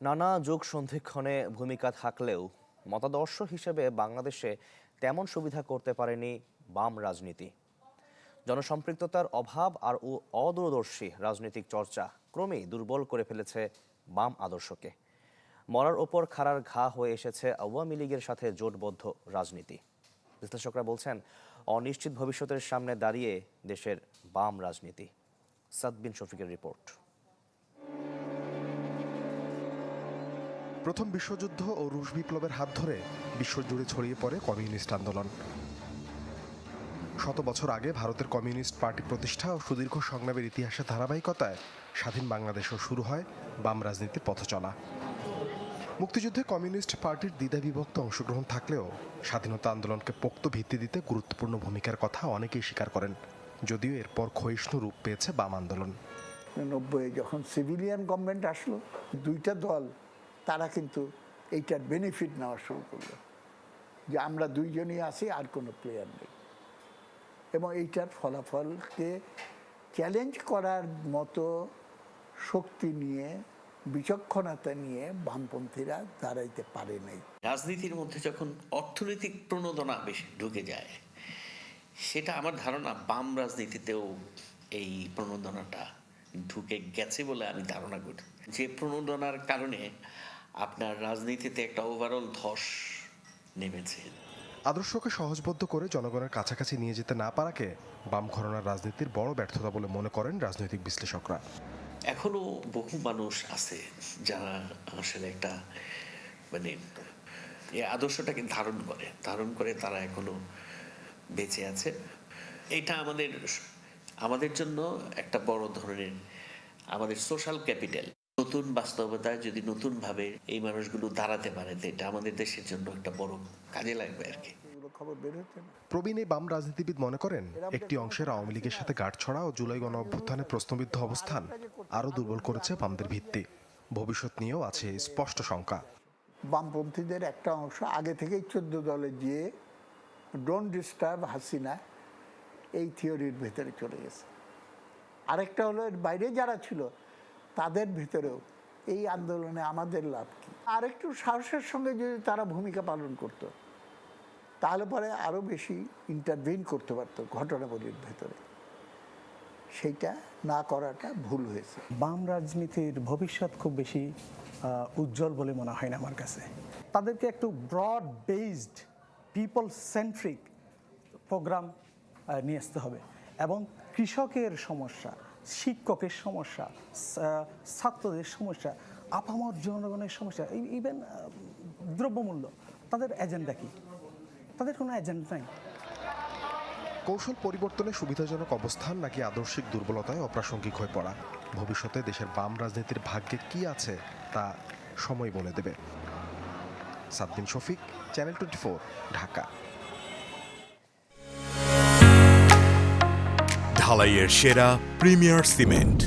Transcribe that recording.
নানা যুগ সন্ধিক্ষণে ভূমিকা থাকলেও মতাদর্শ হিসেবে বাংলাদেশে তেমন সুবিধা করতে পারেনি বাম রাজনীতি। জনসম্পৃক্ততার অভাব আর ও অদূরদর্শী রাজনৈতিক চর্চা ক্রমেই দুর্বল করে ফেলেছে বাম আদর্শকে। মরার ওপর খাড়ার ঘা হয়ে এসেছে আওয়ামী লীগের সাথে জোটবদ্ধ রাজনীতি। বিশ্লেষকরা বলছেন, অনিশ্চিত ভবিষ্যতের সামনে দাঁড়িয়ে দেশের বাম রাজনীতি। সাদবিন শফিকের রিপোর্ট। প্রথম বিশ্বযুদ্ধ ও রুশ বিপ্লবের হাত ধরে বিশ্বজুড়ে ছড়িয়ে পড়ে কমিউনিস্ট আন্দোলন। শত বছর আগে ভারতের কমিউনিস্ট পার্টি প্রতিষ্ঠা ও সুদীর্ঘ সংগ্রামের ইতিহাসের ধারাবাহিকতায় স্বাধীন বাংলাদেশও শুরু হয় বাম রাজনীতির পথ চলা। মুক্তিযুদ্ধে কমিউনিস্ট পার্টির দ্বিধাবিভক্ত অংশগ্রহণ থাকলেও স্বাধীনতা আন্দোলনকে পোক্ত ভিত্তি দিতে গুরুত্বপূর্ণ ভূমিকার কথা অনেকেই স্বীকার করেন, যদিও এরপর ক্ষয়িষ্ণু রূপ পেয়েছে বাম আন্দোলন। নব্বই যখন সিভিলিয়ান গভর্নমেন্ট আসলো, দুইটা দল তারা কিন্তু এইটার বেনিফিট নেওয়া শুরু করল। যে আমরা দুইজনই আছি, আর কোনো প্লেয়ার নেই। এবং এইটার ফলাফলকে চ্যালেঞ্জ করার মতো শক্তি নিয়ে, বিচক্ষণতা নিয়ে বামপন্থীরা দাঁড়াইতে পারে নাই। রাজনীতির মধ্যে যখন অর্থনৈতিক প্রণোদনা বেশি ঢুকে যায়, সেটা আমার ধারণা বাম রাজনীতিতেও এই প্রণোদনাটা ঢুকে গেছে বলে আমি ধারণা করি। যে প্রণোদনার কারণে আপনার রাজনীতিতে একটা ওভারঅল ধস নেমেছে। আদর্শকে সহজবদ্ধ করে জনগণের কাছাকাছি নিয়ে যেতে না পারাকে বাম ঘরনার রাজনীতির বড় ব্যর্থতা বলে মনে করেন রাজনৈতিক বিশ্লেষকরা। এখনও বহু মানুষ আছে যারা আসলে একটা মানে এই আদর্শটাকে ধারণ করে। ধারণ করে তারা এখনও বেঁচে আছে। এটা আমাদের আমাদের জন্য একটা বড় ধরনের আমাদের সোশ্যাল ক্যাপিটাল নতুন বাস্তবতায় যদি নতুনভাবে এই মানুষগুলো দাঁড়াতে পারে তো এটা আমাদের দেশের জন্য একটা বড় কাজে লাগবে আর কি। খবর বের হচ্ছে প্রবীণ এই বাম রাজনীতিবিদ মনে করেন একটি অংশের আওয়ামী লীগের সাথে গাঁটছড়া ও জুলাই গণ অভ্যুত্থানে প্রশ্নবিদ্ধ অবস্থান আরও দুর্বল করেছে। বামদের ভিত্তি। ভবিষ্যৎ নিয়েও আছে স্পষ্ট শঙ্কা। বামপন্থীদের একটা অংশ আগে থেকেই চোদ্দ দলে গিয়ে ডোন্ট ডিস্টার্ব হাসিনা এই থিওরির ভেতরে চলে গেছে। আরেকটা হলো এর বাইরে যারা ছিল তাদের ভিতরেও এই আন্দোলনে আমাদের লাভ কি? আরেকটু সাহসের সঙ্গে যদি তারা ভূমিকা পালন করত, তাহলে পরে আরও বেশি ইন্টারভিন করতে পারতো ঘটনাবলীর ভেতরে। সেইটা না করাটা ভুল হয়েছে। বাম রাজনীতির ভবিষ্যৎ খুব বেশি উজ্জ্বল বলে মনে হয় না আমার কাছে। তাদেরকে একটু broad based people centric program নিয়ে আসতে হবে। এবং কৃষকের সমস্যা শিক্ষকের সমস্যা ছাত্রদের সমস্যা, আপামর জনগণের সমস্যা ইভেন দ্রব্যমূল্য, তাদের এজেন্ডা কি? তাদের কোনো এজেন্ডা নাই। কৌশল পরিবর্তনে সুবিধাজনক অবস্থান নাকি আদর্শিক দুর্বলতায় অপ্রাসঙ্গিক হয়ে পড়া? ভবিষ্যতে দেশের বাম রাজনীতির ভাগ্যে কি আছে, তা সময় বলে দেবে। Saddin Shafiq, channel twenty Dhaka. ঢালাইয়ের সেরা প্রিমিয়ার সিমেন্ট।